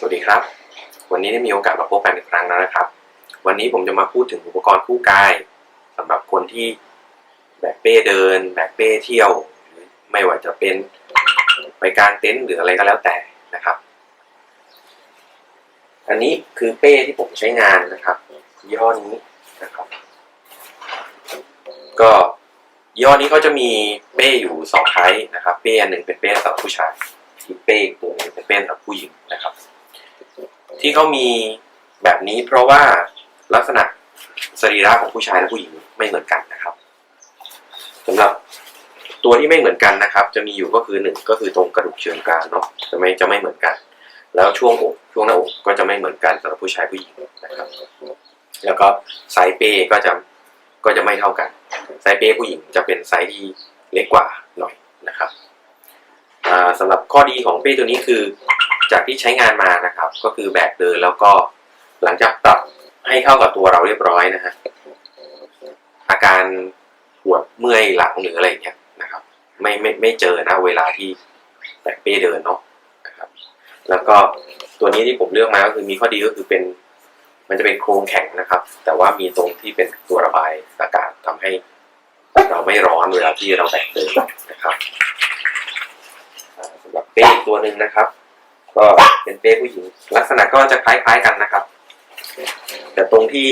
สวัสดีครับ วันนี้ได้มีโอกาสมาพบกันอีกครั้งแล้วนะครับ วันนี้ผมจะมาพูดถึงอุปกรณ์คู่กายสำหรับคนที่แบกเป้เดิน แบกเป้เที่ยวหรือไม่ว่าจะเป็นไปกางเต็นท์หรืออะไรก็แล้วแต่นะครับ อันนี้คือเป้ที่ผมใช้งานนะครับยี่ห้อนี้นะครับ ก็ยี่ห้อนี้เขาจะมีเป้อยู่สองไทป์นะครับ เป้อันหนึ่งเป็นเป้สำหรับผู้ชายอีกเป้อีกตัวหนึงเป็นเป้สำหรับผู้หญิงนะครับ ที่เขามีแบบนี้เพราะว่าลักษณะสรีระของผู้ชายและผู้หญิงไม่เหมือนกันนะครับสำหรับตัวที่ไม่เหมือนกันนะครับ จะมีอยู่ก็คือหนึ่งก็คือตรงกระดูกเชิงกรานเนาะจะไม่จะไม่เหมือนกัน แล้วช่วงอกช่วงหน้าอกก็จะไม่เหมือนกันสำหรับผู้ชายผู้หญิงนะครับ แล้วก็ไซส์เปก็จะก็จะไม่เท่ากันไซส์เปผู้หญิงจะเป็นไซส์ที่เล็กกว่าหน่อยนะครับอ่าสำหรับข้อดีของเป้ตัวนี้คือ จากที่ใช้งานมานะครับ ก็คือแบกเดินแล้วก็หลังจากปรับให้เข้ากับตัวเราเรียบร้อยนะฮะอาการปวดเมื่อยหลังหรืออะไรเงี้ยนะครับ ไม่ไม่ไม่เจอนะเวลาที่แบกเป้เดินเนาะนะครับ แล้วก็ตัวนี้ที่ผมเลือกมาก็คือมีข้อดีก็คือเป็น มันจะเป็นโครงแข็งนะครับ แต่ว่ามีตรงที่เป็นตัวระบายอากาศทำให้เราไม่ร้อนเวลาที่เราแบกเดินนะครับสำหรับเป้ตัวหนึ่งนะครับ ก็เป็นเป้ผู้หญิง ลักษณะก็จะคล้ายๆกันนะครับ แต่ตรงที่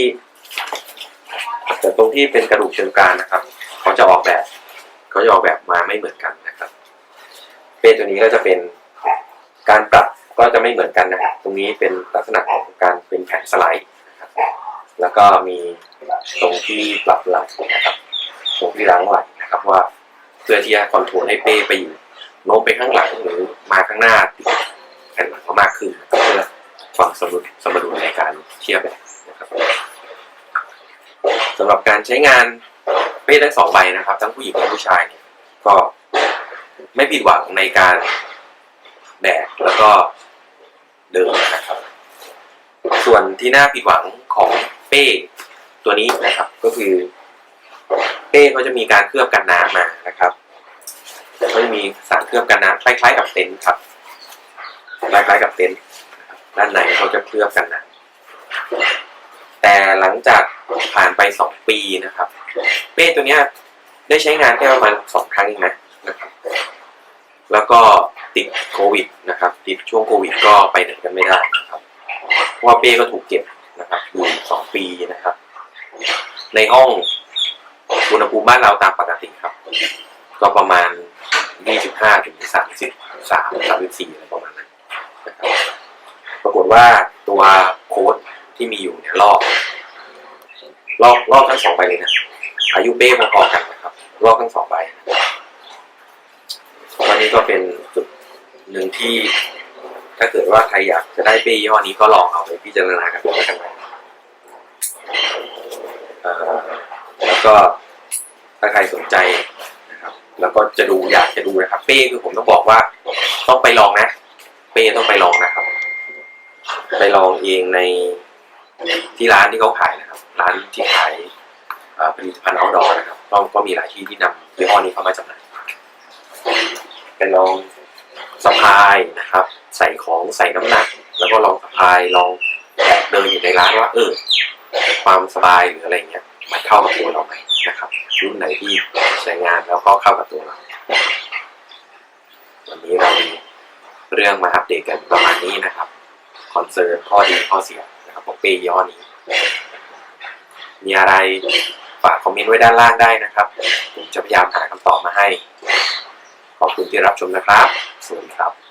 แต่ตรงที่เป็นกระดูกเชิงกรานนะครับเขาจะออกแบบเขาจะออกแบบมาไม่เหมือนกันนะครับ เป้ตัวนี้ก็จะเป็นการปรับก็จะไม่เหมือนกันนะครับ ตรงนี้เป็นลักษณะของการเป็นแผ่นสไลด์นะครับแล้วก็มีตรงที่ปรับไหล่นะครับ ตรงที่ล้างไหลนะครับว่าเพื่อที่จะคอนโทรลให้เป้ไปอยู่โน้มไปข้างหลังหรือมาข้างหน้า สมดุลสมดุลในการเทียบแบบนะครับสำหรับการใช้งานเป้ทั้งสองใบนะครับ ทั้งผู้หญิงและผู้ชายเนี่ยก็ไม่ผิดหวังในการแบกแล้วก็เดินนะครับ ส่วนที่น่าผิดหวังของเป้ตัวนี้นะครับก็คือ เป้เขาจะมีการเคลือบกันน้ำมานะครับเขาจะมีสารเคลือบกันน้ำคล้ายๆกับเต็นท์ครับคล้ายๆกับเต็นท์ ด้านในเขาจะเคลือบกันน้ำแต่หลังจากผ่านไปสองปีนะครับ เป้ตัวเนี้ยได้ใช้งานแค่ประมาณสองครั้งเองนะนะครับ แล้วก็ติดโควิดนะครับ ติดช่วงโควิดก็ไปไหนกันไม่ได้นะครับเพราะว่าเป้ก็ถูกเก็บนะครับอยู่สองปีนะครับ ในห้องอุณหภูมิบ้านเราตามปกติครับ ก็ประมาณ 25ถึง33 34อะไรประมาณนั้นนะครับ ปรากฏว่าตัวโค้ดที่มีอยู่เนี่ยลอกลอกลอกทั้งสองใบเลยนะอายุเป้พอๆกันนะครับ ลอกทั้งสองใบวันนี้ก็เป็นจุดหนึ่งที่ ถ้าเกิดว่าใครอยากจะได้เป้ยี่ห้อนี้ก็ลองเอาไปพิจารณากันดูแล้วกันนะแล้วก็ถ้าใครสนใจนะครับ แล้วก็จะดูอยากจะดูนะครับ เป้คือผมต้องบอกว่าต้องไปลองนะ เป้ต้องไปลองนะครับ ไปลองเองในที่ร้านที่เขาขายนะครับ ร้านที่ขายผลิตภัณฑ์ outdoor นะครับก็ก็มีหลายที่ที่นำยี่ห้อนี้เข้ามาจำหน่ายไปลองสะพายนะครับ ใส่ของใส่น้ำหนัก แล้วก็ลองสะพายลองแอบเดินอยู่ในร้านว่าเออความสบายหรืออะไรเงี้ยมันเข้ากับตัวเราไหมนะครับรุ่นไหนที่ใช้งานแล้วก็เข้ากับตัวเรา วันนี้เรามีเรื่องมาอัปเดตกันประมาณนี้นะครับ คอนเซิร์นข้อดีข้อเสียนะครับของเป้ยี่ห้อนี้ มีอะไรฝากคอมเมนต์ไว้ด้านล่างได้นะครับผมจะพยายามหาคำตอบมาให้ ขอบคุณที่รับชมนะครับ สวัสดีครับ